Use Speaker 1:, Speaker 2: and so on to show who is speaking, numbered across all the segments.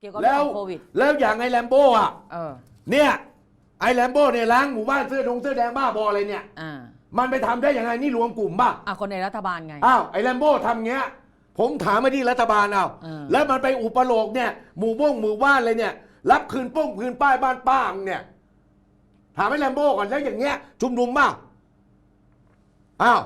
Speaker 1: เกี่ยวกับ
Speaker 2: แล้
Speaker 1: เรื่อ
Speaker 2: ว
Speaker 1: งของโควิด
Speaker 2: แล้วอย่างไอ้แลมโบ้อะ
Speaker 1: เออ
Speaker 2: เนี่ยไอ้แลมโบ้เนี่ยล้างหมู่บ้านเสื้อดงเสื้อแดงบ้าบออะไรเนี่ย
Speaker 1: อ่า
Speaker 2: มันไปทำได้ยังไงนี่รวมกลุ่มป่ะ
Speaker 1: อะคนในรัฐบาลไง
Speaker 2: อ้าวไอ้แลมโบ้ทำเงี้ย ผมถามมาที่รัฐบาลเอา
Speaker 1: เออ
Speaker 2: แล้วมันไปอุปโลกเนี่ยหมู่บ้งหมู่บ้านเลยเนี่ย รับคืนป้งคืนป้ายบ้านป้างเนี่ย ถามไอ้แลมโบ้ก่อนแล้วอย่างเงี้ย ชุมนุมป่ะอ้าว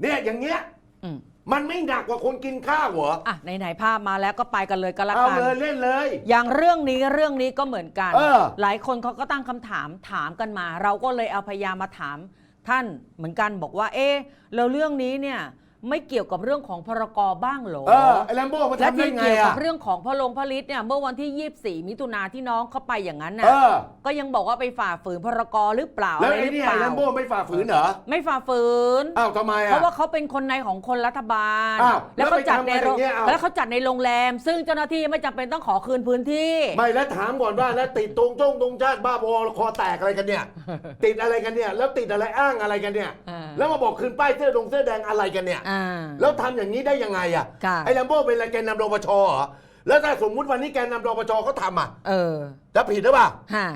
Speaker 2: เนี่ยอย่างเงี้ย
Speaker 1: อืม
Speaker 2: มันไม่หนักกว่าคนกินข้าวเหรอ
Speaker 1: อะไหนๆภาพมาแล้วก็ไปกันเลยก็แล้ว
Speaker 2: เอา
Speaker 1: กัน
Speaker 2: เลยเล่นเลย
Speaker 1: อย่างเรื่องนี้เรื่องนี้ก็เหมือนกัน
Speaker 2: เออ
Speaker 1: หลายคนเขาก็ตั้งคำถามถามกันมา เราก็เลยเอาพยายามมาถามท่านเหมือนกันบอกว่า เอ๊ะแล้วเรื่องนี้เนี่ย ไม่เกี่ยวกับเรื่องของพรกบ้างเหรอ
Speaker 2: เออไอ้แลมโบ้มัน
Speaker 1: และ
Speaker 2: ทำได้
Speaker 1: ที่
Speaker 2: ไง
Speaker 1: เกี่ยวกั
Speaker 2: อะ
Speaker 1: บเรื่องของพระลงพระฤทธิ์เนี่ยเมื่อวันที่ 24 มิถุนาที่น้องเข้าไปอย่างนั้น
Speaker 2: เอ
Speaker 1: นะ
Speaker 2: อ
Speaker 1: ก็ยังบอกว่าไปฝ่าฝืนพรกหรือเปล่า
Speaker 2: แล้ว
Speaker 1: อะไร
Speaker 2: ไอ้
Speaker 1: หรือ
Speaker 2: เนี่ย
Speaker 1: เป
Speaker 2: ไอ้
Speaker 1: ล่า
Speaker 2: แลมโบ้ไม่ฝ่าฝืนเหรอ
Speaker 1: ไม่ฝ่าฝืน
Speaker 2: อ้าวทำไม
Speaker 1: เพ
Speaker 2: อะ
Speaker 1: ราะว่าเขาเป็นคนในของคนรัฐบาล
Speaker 2: อ้าว
Speaker 1: แล้วเขาจัดใน
Speaker 2: แล้วไปทำกันอย่างเงี้ยอ้าว
Speaker 1: แล้วเขาจัดในโรงแรม ซึ่งเจ้าหน้าที่ไม่จำเป็นต้องขอคืนพื้นที่
Speaker 2: ไม่แล้วถามก่อนว่า แล้วติดตรงจ้งตรงชาติบ้าบอคอแตกอะไรกันเนี่ย ติดอะไรกันเนี่ย แล้วติดอะไรอ้างอะไรกันเนี่ย
Speaker 1: อ่า
Speaker 2: แล้วมาบอกคืนป้ายเสื้อดงเสื้อแดงอะไรกันเนี่ย
Speaker 1: อ่า
Speaker 2: แล้วทำอย่างนี้ได้ยังไงอะ
Speaker 1: ค่ะ
Speaker 2: ไอ้แลมโบ้เป็นอะไรแกนนำรปชเหรอแล้วถ้าสมมุติวันนี้แกนนำรปชเขาทำอะ
Speaker 1: เออ
Speaker 2: จะผิดหรือเปล่า
Speaker 1: ฮะ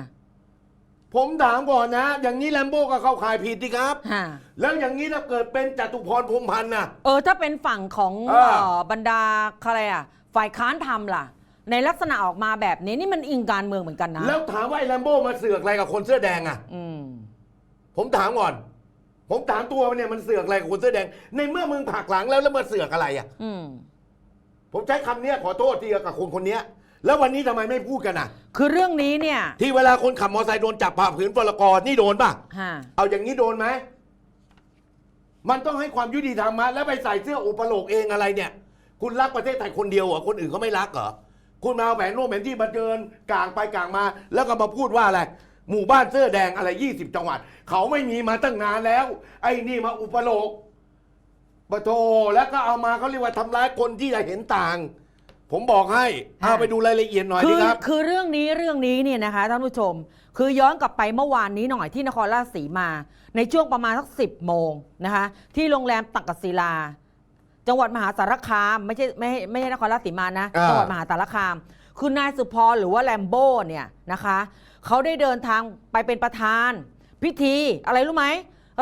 Speaker 2: ผมถามก่อนนะ อย่างนี้แลมโบ้ก็เข้าข่ายผิดดิครับ
Speaker 1: ฮะ
Speaker 2: แล้วอย่างนี้ถ้าเกิดเป็นจตุพรพรหมพันธ์น่ะ
Speaker 1: เออ ถ้าเป็นฝั่งของ
Speaker 2: เออ
Speaker 1: เอ่อบรรดาอะไรอะ ฝ่ายค้านทำล่ะ ในลักษณะออกมาแบบนี้นี่มันอิงการเมืองเหมือนกันนะ
Speaker 2: แล้วถามว่าไอ้แลมโบ้มาเสือกอะไรกับคนเสื้อแดงอะ
Speaker 1: อืม
Speaker 2: ผมถามก่อน ผมถามตัวมันเนี่ยมันเสือกอะไรกับคนเสื้อแดง ในเมื่อมึงผลักหลังแล้วแล้วมาเสือกอะไรอะ
Speaker 1: อืม
Speaker 2: ผมใช้คำเนี้ยขอโทษทีกับคนคนเนี้ย แล้ววันนี้ทำไมไม่พูดกันอะ
Speaker 1: คือเรื่องนี้เนี่ย
Speaker 2: ที่เวลาคนขับมอเตอร์ไซค์โดนจับผ่าผืนพลกรนี่โดนป่ะ
Speaker 1: ฮะ
Speaker 2: เอาอย่างนี้โดนไหม มันต้องให้ความยุติธรรมมาแล้วไปใส่เสื้ออุปโลกเองอะไรเนี่ย คุณรักประเทศไทยคนเดียวเหรอ คนอื่นเขาไม่รักเหรอ คุณมาเอาแผนโน้มแผนที่มาเดินกลางไปกลางมา แล้วก็มาพูดว่าอะไร หมู่บ้านเสื้อแดงอะไร 20 จังหวัด เขาไม่มีมาตั้งนานแล้ว ไอ้นี่มาอุปโลกปะโทแล้วก็เอามาเขาเรียกว่าทำร้ายคนที่จะเห็นต่าง ผมบอกให้เอาไปดูรายละเอียดหน่อย
Speaker 1: คื
Speaker 2: ดี
Speaker 1: อ
Speaker 2: ครับ
Speaker 1: คือเรื่องนี้เรื่องนี้เนี่ยนะคะท่านผู้ชม คือย้อนกลับไปเมื่อวานนี้หน่อยที่นครราชสีมา ในช่วงประมาณสักสิบโมงนะคะที่โรงแรมตักกศิลา จังหวัดมหาสารคามไม่ใช่ไม่ไม่ใช่นครราชสีมานะ
Speaker 2: อ่า
Speaker 1: จังหวัดมหาสารคาม คือนายสุพรหรือว่าแลมโบ้เนี่ยนะคะ เขาได้เดินทางไปเป็นประธาน พิธีอะไรรู้ไหม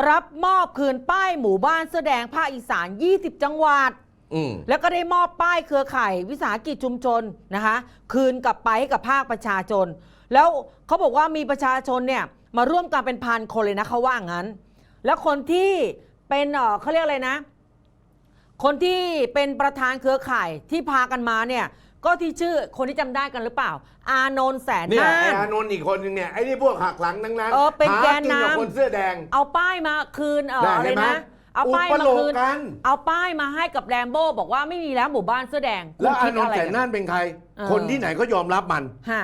Speaker 1: รับมอบคืนป้ายหมู่บ้านเสื้อแดงภาคอีสาน 20 จังหวัด
Speaker 2: อืม
Speaker 1: แล้วก็ได้มอบป้ายเครือข่ายวิสาหกิจชุมชนนะคะ คืนกลับไปให้กับภาคประชาชน แล้วเขาบอกว่ามีประชาชนเนี่ยมาร่วมกันเป็นพันคนเลยนะเขาว่างั้น แล้วคนที่เป็นเอ่อเขาเรียกอะไรนะ คนที่เป็นประธานเครือข่ายที่พากันมาเนี่ย ก็ที่ชื่อคนที่จำได้กันหรือเปล่า อานนท์แสน
Speaker 2: เนี่ย
Speaker 1: นา
Speaker 2: ไอ้
Speaker 1: น
Speaker 2: อานนท์อีกคนนึงเนี่ยไอ้นี่พวกหักหลังทั้งนั้น
Speaker 1: เออเป็น
Speaker 2: หา
Speaker 1: แกนนำ
Speaker 2: บคนเสื้อแดง
Speaker 1: เอาป้ายมาคืนเออ
Speaker 2: ได้
Speaker 1: อะไร
Speaker 2: เห็นไหม
Speaker 1: นะเอาป้าย
Speaker 2: อุป
Speaker 1: มา
Speaker 2: โลก
Speaker 1: คืน
Speaker 2: กัน
Speaker 1: เอาป้ายมาให้กับแรมโบ้บอกว่าไม่มีแล้วหมู่บ้านเสื้อแดง
Speaker 2: แล้ว
Speaker 1: คุ
Speaker 2: อา
Speaker 1: ณ
Speaker 2: น
Speaker 1: คิด
Speaker 2: นท์
Speaker 1: อะไร
Speaker 2: แสน
Speaker 1: กัน
Speaker 2: น่านเป็นใคร
Speaker 1: เออ
Speaker 2: คนที่ไหนก็ยอมรับมัน
Speaker 1: ฮะ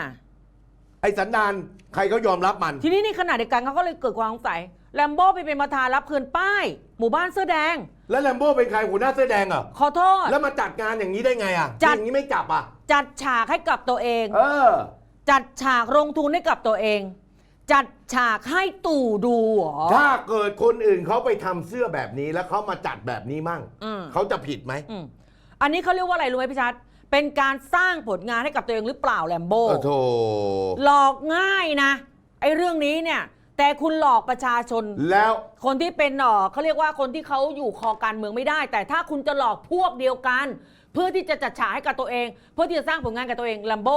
Speaker 2: ไอ้สันดานใครเขายอมรับมัน
Speaker 1: ทีนี้ในขณะเดียวกันเขาก็เลยเกิดความสงสัยแลมโบ้ไปเป็นประธานรับคืนป้าย หมู่บ้านเสื้อแดง
Speaker 2: แล้วแลมโบ้เป็นใครหัวหน้าเสื้อแดงเหรอ
Speaker 1: ขอโทษ
Speaker 2: แล้วมาจัดงานอย่างนี้ได้ไงอะ
Speaker 1: จัด
Speaker 2: อย่างนี้ไม่จับอะ
Speaker 1: จัดฉากให้กับตัวเอง
Speaker 2: เออ
Speaker 1: จัดฉากลงทุนให้กับตัวเอง จัดฉากให้ตู่ดูเหรอ
Speaker 2: ถ้าเกิดคนอื่นเขาไปทำเสื้อแบบนี้แล้วเขามาจัดแบบนี้มั่ง
Speaker 1: อืม
Speaker 2: เขาจะผิดไหม
Speaker 1: อืมอันนี้เขาเรียกว่าอะไรรู้ไหมพี่ชัด เป็นการสร้างผลงานให้กับตัวเองหรือเปล่าแลมโบ้
Speaker 2: โอ้โถ
Speaker 1: หลอกง่ายนะ ไอ้เรื่องนี้เนี่ย แต่คุณหลอกประชาชน
Speaker 2: แล้ว
Speaker 1: คนที่เป็นเออเขาเรียกว่าคนที่เขาอยู่คอการเมืองไม่ได้ แต่ถ้าคุณจะหลอกพวกเดียวกัน เพื่อที่จะจัดฉากให้กับตัวเอง เพื่อที่จะสร้างผลงานกับตัวเองลัมโบ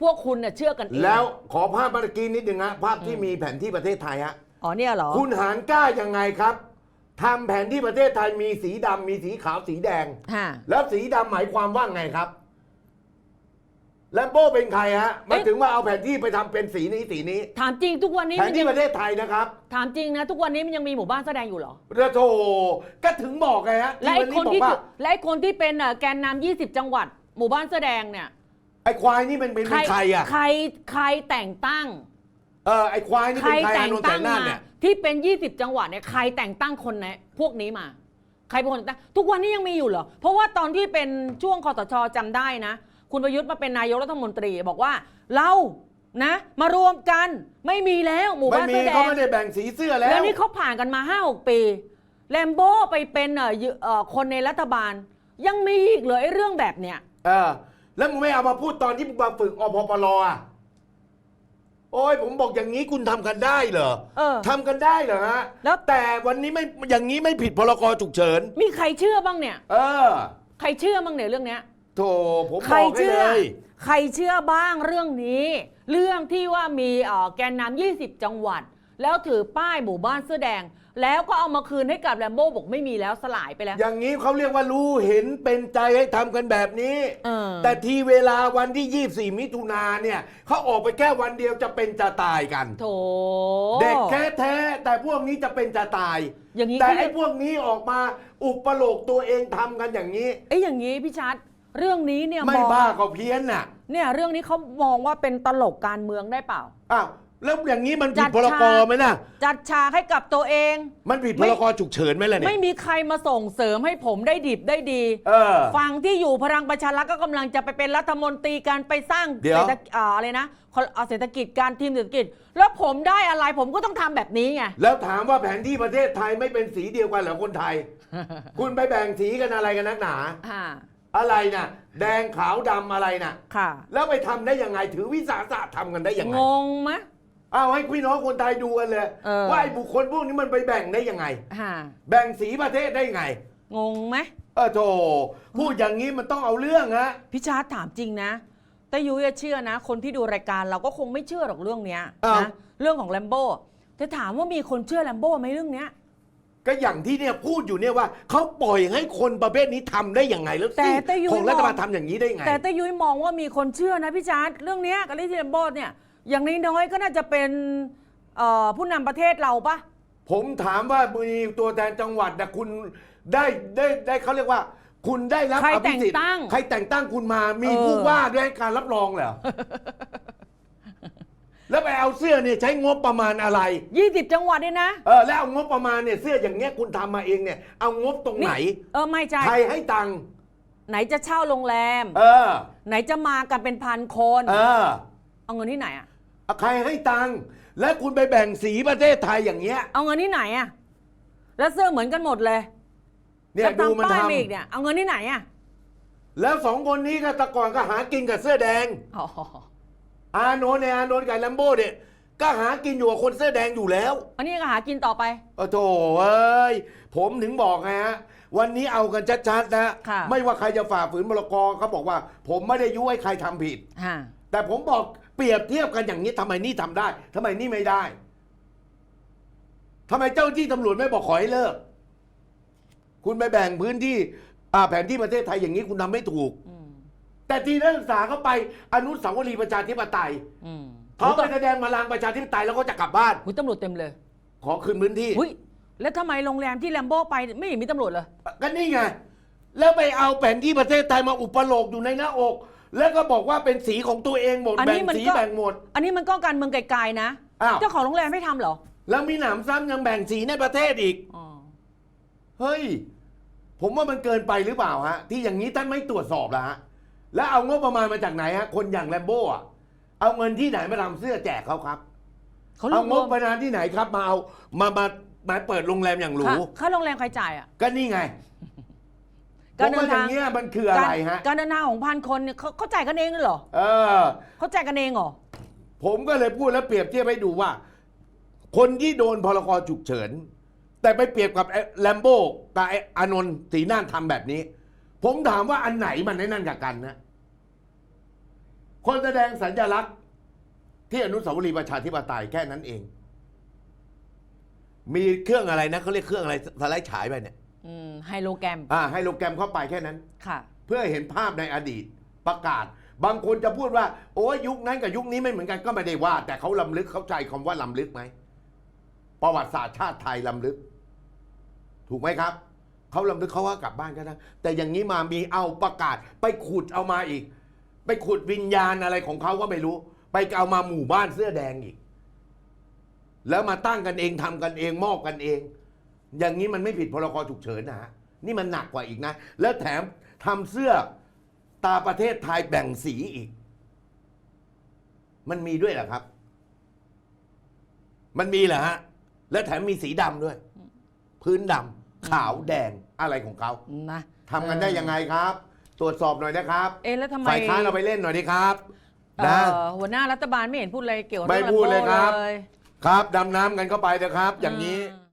Speaker 1: พวกคุณเนี่ยเชื่อกันเอง
Speaker 2: แล้วขอภาพเมื่อกี้นิดนึงฮะภาพที่มีแผนที่ประเทศไทยฮะ
Speaker 1: อ๋อเนี่ยเหรอ
Speaker 2: คุณหารกล้ายังไงครับทำแผนที่ประเทศไทยมีสีดำมีสีขาวสีแดง
Speaker 1: ฮะ
Speaker 2: แล้วสีดำหมายความว่าไงครับ แลมโบ้เป็นใครฮะหมายถึงว่าเอาแผนที่ไปทำเป็นสีนี้สีนี้
Speaker 1: ถามจริงทุกวันนี้
Speaker 2: แผ
Speaker 1: มันน
Speaker 2: ที่
Speaker 1: ยัง
Speaker 2: ประเทศไทยนะครับ
Speaker 1: ถามจริงนะ ทุกวันนี้มันยังมีหมู่บ้านแสดงอยู่เหรอ
Speaker 2: ระโถก็ถึงบอกไงฮะ
Speaker 1: และไอ้
Speaker 2: ที่
Speaker 1: คน
Speaker 2: วัน
Speaker 1: ที่
Speaker 2: นี้บอกว่า
Speaker 1: และไอ้คนที่เป็นเอ่อแกนนำ20 จังหวัด หมู่บ้านแสดงเนี่ย
Speaker 2: ไอ้ควายนี่มันเป็นเป็นใครอะ
Speaker 1: ใครใครแต่งตั้ง
Speaker 2: เออไอ้ควายนี่
Speaker 1: ใคร
Speaker 2: เป็นใคร
Speaker 1: แต่
Speaker 2: อางนนท์แส
Speaker 1: ตั้ง
Speaker 2: นน่าน
Speaker 1: มา
Speaker 2: เนี่ย
Speaker 1: ที่เป็น 20 จังหวัดเนี่ยใครแต่งตั้งคนไหนพวกนี้มา ใครเป็นคนแต่งตั้ง ทุกวันนี้ยังมีอยู่เหรอ เพราะว่าตอนที่เป็นช่วงคอสชจำได้นะ คุณประยุทธ์มาเป็นนายกรัฐมนตรีบอกว่าเรานะ มารวมกันไม่มีแล้วหมู่
Speaker 2: ไม่
Speaker 1: บ้าน
Speaker 2: มี
Speaker 1: เสื้อแด
Speaker 2: เขา
Speaker 1: ง
Speaker 2: ไม่ได้แบ่งสีเสื้อแล้ว
Speaker 1: แล้วนี่เขาผ่านกันมาห้าหกปีแลมโบ้ไปเป็นเอ่อเอ่อคนในรัฐบาล ยังมีอีกเหรอไอ้เรื่องแบบเนี้ย
Speaker 2: เออแล้วมึงไม่เอามาพูดตอนที่มึงมาฝึกอพปรอะ โอ้ยผมบอกอย่างนี้คุณทำกันได้เหรอ
Speaker 1: เออ
Speaker 2: ทำกันได้เหรอฮะ
Speaker 1: แล้ว
Speaker 2: แต่วันนี้ไม่อย่างนี้ไม่ผิดพรกฉุกเฉิน
Speaker 1: มีใครเชื่อบ้างเนี่ย
Speaker 2: เออ
Speaker 1: ใครเชื่อบ้างเนี่ยเรื่องเนี้ย
Speaker 2: โถผมบ
Speaker 1: ใคร
Speaker 2: อกให้
Speaker 1: เชื่
Speaker 2: เล
Speaker 1: อ
Speaker 2: ย
Speaker 1: ใครเชื่อบ้างเรื่องนี้ เรื่องที่ว่ามีเอ่อแกนนำ20 จังหวัด แล้วถือป้ายหมู่บ้านเสื้อแดง แล้วก็เอามาคืนให้กับแรมโบ้บอกไม่มีแล้วสลายไปแล้ว
Speaker 2: อย่างนี้เขาเรียกว่ารู้เห็นเป็นใจให้ทำกันแบบนี้
Speaker 1: เออ
Speaker 2: แต่ทีเวลาวันที่ 24 มิถุนาเนี่ยเขาออกไปแค่วันเดียวจะเป็นจะตายกัน
Speaker 1: โถ
Speaker 2: เด็กแค่แท้ๆแต่พวกนี้จะเป็นจะตาย
Speaker 1: อย่างนี้
Speaker 2: แต่
Speaker 1: เขาเรี
Speaker 2: ไอ้
Speaker 1: ยก
Speaker 2: พวกนี้ออกมาอุปโลกตัวเองทำกันอย่างนี้
Speaker 1: เอ้ยอย่างนี้พี่ชัด เรื่องนี้เนี่ย
Speaker 2: ไม่
Speaker 1: มอง
Speaker 2: บ้าก็เพี้ยนน่ะ
Speaker 1: เนี่ยเรื่องนี้เขามองว่าเป็นตลกการเมืองได้เปล่า
Speaker 2: อ้าวแล้วอย่างนี้มัน
Speaker 1: จั
Speaker 2: ผิด
Speaker 1: ด
Speaker 2: พรก
Speaker 1: ฉาก
Speaker 2: ไหมน่ะ
Speaker 1: จัดฉากให้กับตัวเอง
Speaker 2: มันผิด
Speaker 1: ไม่
Speaker 2: พรกฉุกเฉินไหมล่ะเนี่
Speaker 1: ไม่
Speaker 2: ย
Speaker 1: มีใครมาส่งเสริมให้ผมได้ดิบได้ดี
Speaker 2: เออ
Speaker 1: ฝั่งที่อยู่พลังประชารัฐก็กำลังจะไปเป็นรัฐมนตรีการไปสร้าง
Speaker 2: เดี๋ยว
Speaker 1: เศรษฐกิจอ่าอะไรนะเอาเศรษฐกิจการทีมเศรษฐกิจ แล้วผมได้อะไรผมก็ต้องทำแบบนี้ไง
Speaker 2: แล้วถามว่าแผนที่ประเทศไทยไม่เป็นสีเดียวกันเหรอคนไทย คุณไปแบ่งสีกันอะไรกันนักหนา
Speaker 1: อ่า
Speaker 2: อะไรน่ะแดงขาวดำอะไรน่ะ
Speaker 1: ค่ะ
Speaker 2: แล้วไปทำได้ยังไงถือวิสาสะทำกันได้ยังไง
Speaker 1: งงไหม
Speaker 2: เอาให้พี่น้องคนไทยดูกันเลย
Speaker 1: เออ
Speaker 2: ว่าไอ้บุคคลพวกนี้มันไปแบ่งได้ยังไง
Speaker 1: อ่า
Speaker 2: แบ่งสีประเทศได้ยังไง
Speaker 1: งงไหม
Speaker 2: เออโธ่พูดอย่างนี้มันต้องเอาเรื่องฮะ
Speaker 1: พี่ชาร์ตถามจริงนะแต่ยุ้ยอะเชื่อนะ คนที่ดูรายการเราก็คงไม่เชื่อหรอกเรื่องเนี้ย
Speaker 2: อ้าว
Speaker 1: นะเรื่องของแลมโบ้แต่ถามว่ามีคนเชื่อแลมโบ้ไหมเรื่องเนี้ย
Speaker 2: ก็อย่างที่เนี่ยพูดอยู่เนี่ยว่าเขาปล่อยให้คนประเภทนี้ทำได้ยังไงแล้ว
Speaker 1: แต่
Speaker 2: สิ
Speaker 1: แต่ยุ้ย
Speaker 2: ของรัฐบาล
Speaker 1: มอง
Speaker 2: ทำอย่างนี้ได้ไง
Speaker 1: แต่แต่ยุ้ยมองว่ามีคนเชื่อนะพี่ชาร์ตเรื่องเนี้ยกับเรื่องที่แลมโบ้เนี่ยอย่างน้อยๆก็น่าจะเป็นเอ่อผู้นำประเทศเราปะ
Speaker 2: ผมถามว่ามีตัวแทนจังหวัดนะคุณได้ได้ได้เขาเรียกว่า คุณได้รับ
Speaker 1: ใคร
Speaker 2: อภิ
Speaker 1: แต่ง
Speaker 2: สิทธิ์
Speaker 1: ตั้ง
Speaker 2: ใครแต่งตั้งคุณมามี
Speaker 1: เออ
Speaker 2: ผู้ว่าด้วยให้การรับรองเหรอ แล้วไปเอาเสื้อเนี่ยใช้งบประมาณอะไร
Speaker 1: 20 จังหวัดเนี่ยนะ
Speaker 2: เออแล้วเอางบประมาณเนี่ยเสื้ออย่างเงี้ยคุณทำมาเองเนี่ย เอางบตรงไหน
Speaker 1: เออไม่ใช่
Speaker 2: ใครให้ตังค์
Speaker 1: ไหนจะเช่าโรงแรม
Speaker 2: เออ
Speaker 1: ไหนจะมากันเป็นพันคน
Speaker 2: เออ
Speaker 1: เอาเงินที่ไหนอะ
Speaker 2: ใครให้ตังค์และคุณไปแบ่งสีประเทศไทยอย่างเงี้ย
Speaker 1: เอาเงินที่ไหนอะแล้วเสื้อเหมือนกันหมดเลย
Speaker 2: เนี่ย
Speaker 1: แล้ว
Speaker 2: ดู
Speaker 1: ทำ
Speaker 2: มัน
Speaker 1: ป้าย
Speaker 2: ท
Speaker 1: มาอีกเนี่ย เอาเงินที่ไหนอะำ
Speaker 2: แล้วสองคนนี้ก็แตะก่อนก็หากินกับเสื้อแดง
Speaker 1: อ๋อ
Speaker 2: อาโนนเนี่ยอาโนนกับแลมโบ้เนี่ยก็หากินอยู่กับคนเสื้อแดงอยู่แล้ว
Speaker 1: อันนี้ก็หากินต่อไป
Speaker 2: โอ้โถเอ้ย ผมถึงบอกไงฮะ วันนี้เอากันชัดๆนะ
Speaker 1: ค่ะ
Speaker 2: ไม่ว่าใครจะฝ่าฝืนมรกรเขาบอกว่า ผมไม่ได้ยุให้ใครทำผิด
Speaker 1: ฮะ
Speaker 2: แต่ผมบอกเปรียบเทียบกันอย่างนี้ทำไมนี่ทำได้ทำไมนี่ไม่ได้ทำไมเจ้าที่ตำรวจไม่บอกขอให้เลิก คุณไปแบ่งพื้นที่อ่าแผนที่ประเทศไทยอย่างนี้คุณทำไม่ถูก
Speaker 1: อืม
Speaker 2: แต่ทีนักศึกษาเขาไปอนุสาวรีย์ประชาธิปไตย
Speaker 1: อืม
Speaker 2: เขาไปแสดงพลังประชาธิปไตยแล้วก็จะกลับบ้าน
Speaker 1: หุยตำรวจเต็มเลย
Speaker 2: ขอคืนพื้นที่
Speaker 1: หุยแล้วทำไมโรงแรมที่แลมโบ้ไปไม่เห็นมีตำรวจเลย
Speaker 2: ก็นี่ไง แล้วไปเอาแผนที่ประเทศไทยมาอุปโลกอยู่ในหน้าอก แล้วก็บอกว่าเป็นสีของตัวเองหมด
Speaker 1: อัน
Speaker 2: แบ่
Speaker 1: นี้
Speaker 2: ง
Speaker 1: มัน
Speaker 2: สี
Speaker 1: ก็
Speaker 2: แบ่งหมด
Speaker 1: อันนี้มันก็การเมืองไกลๆนะ
Speaker 2: อ้าว
Speaker 1: เจ้าของโรงแรมไม่ทำเหรอ
Speaker 2: แล้วมีหนามซ้ำยังแบ่งสีในประเทศอีก
Speaker 1: อ๋อ
Speaker 2: เฮ้ย ผมว่ามันเกินไปหรือเปล่าฮะ ที่อย่างนี้ท่านไม่ตรวจสอบละฮะ แล้วเอางบประมาณมาจากไหนฮะคนอย่างแลมโบ้อะเอาเงินที่ไหนมาทำเสื้อแจกเขาครับ
Speaker 1: เขาร
Speaker 2: เอา
Speaker 1: ว
Speaker 2: ง
Speaker 1: ม
Speaker 2: บประมาณที่ไหนครับมาเอามามามาเปิดโรงแรมอย่างหรู
Speaker 1: ค่าค่าโรงแรมใครจ่ายอะ
Speaker 2: ก็นี่ไงผ
Speaker 1: การ
Speaker 2: ม
Speaker 1: เดิ
Speaker 2: ว่านอ
Speaker 1: ทาง
Speaker 2: ย่างเงี้ยมันคืออะไรฮะ
Speaker 1: การเดินทางของพันคนเนี่ยเขาเขาจ่ายกันเองเลยเหรอ
Speaker 2: เออ
Speaker 1: เขาจ่ายกันเองเหรอ
Speaker 2: ผมก็เลยพูดแล้วเปรียบเทียบให้ดูว่า คนที่โดนพรกฉุกเฉิน แต่ไปเปรียบกับแลมโบ้กับไอ้อานนท์สีน่านทำแบบนี้ ผมถามว่าอันไหนมันไอ้นั่นกับกันนะ คนแสดงสัญลักษณ์ ที่อนุสาวรีย์ประชาธิปไตยแค่นั้นเอง มีเครื่องอะไรนะเขาเรียกเครื่องอะไรสไลด์ฉายไปเนี่ย
Speaker 1: อืมไฮโลแกรม
Speaker 2: อ่าให้โลแกรมเข้าไปแค่นั้น
Speaker 1: ค่ะ
Speaker 2: เพื่อให้เห็นภาพในอดีตประกาศ บางคนจะพูดว่า โอ้ยยุคนั้นกับยุคนี้ไม่เหมือนกันก็ไม่ได้ว่า แต่เขาลำลึกเข้าใจคำว่าลำลึกไหมประวัติศาสตร์ชาติไทยลำลึก ถูกไหมครับ เขาลำลึกเขาว่ากลับบ้านก็ได้แต่อย่างนี้มามีเอาประกาศ ไปขุดเอามาอีก ไปขุดวิญญาณอะไรของเขาก็ไม่รู้ ไปเอามาหมู่บ้านเสื้อแดงอีก แล้วมาตั้งกันเองทำกันเองมอบกันเอง อย่างนี้มันไม่ผิดพรกฉุกเฉินนะฮะนี่มันหนักกว่าอีกนะ แล้วแถมทำเสื้อตาประเทศไทยแบ่งสีอีก มันมีด้วยเหรอครับ มันมีเหรอฮะ และแถมมีสีดำด้วย พื้นดำ ขาวแดงอะไรของเขา
Speaker 1: นะ
Speaker 2: ทำกันได้ยังไงครับ ตรวจสอบหน่อยนะครับ
Speaker 1: เอ๊ะแล้วทำไม
Speaker 2: ฝ่ายค้านเอาไปเล่นหน่อยดิครับ
Speaker 1: เอ่
Speaker 2: นะ
Speaker 1: อหัวหน้ารัฐบาลไม่เห็นพูดอะไรเกี่ยวกับ
Speaker 2: ไม่
Speaker 1: รื่อง
Speaker 2: พูดเลยครับ
Speaker 1: เลย
Speaker 2: ครับดำน้ำกันเข้าไปเถอะครับ อย่างนี้
Speaker 1: อืม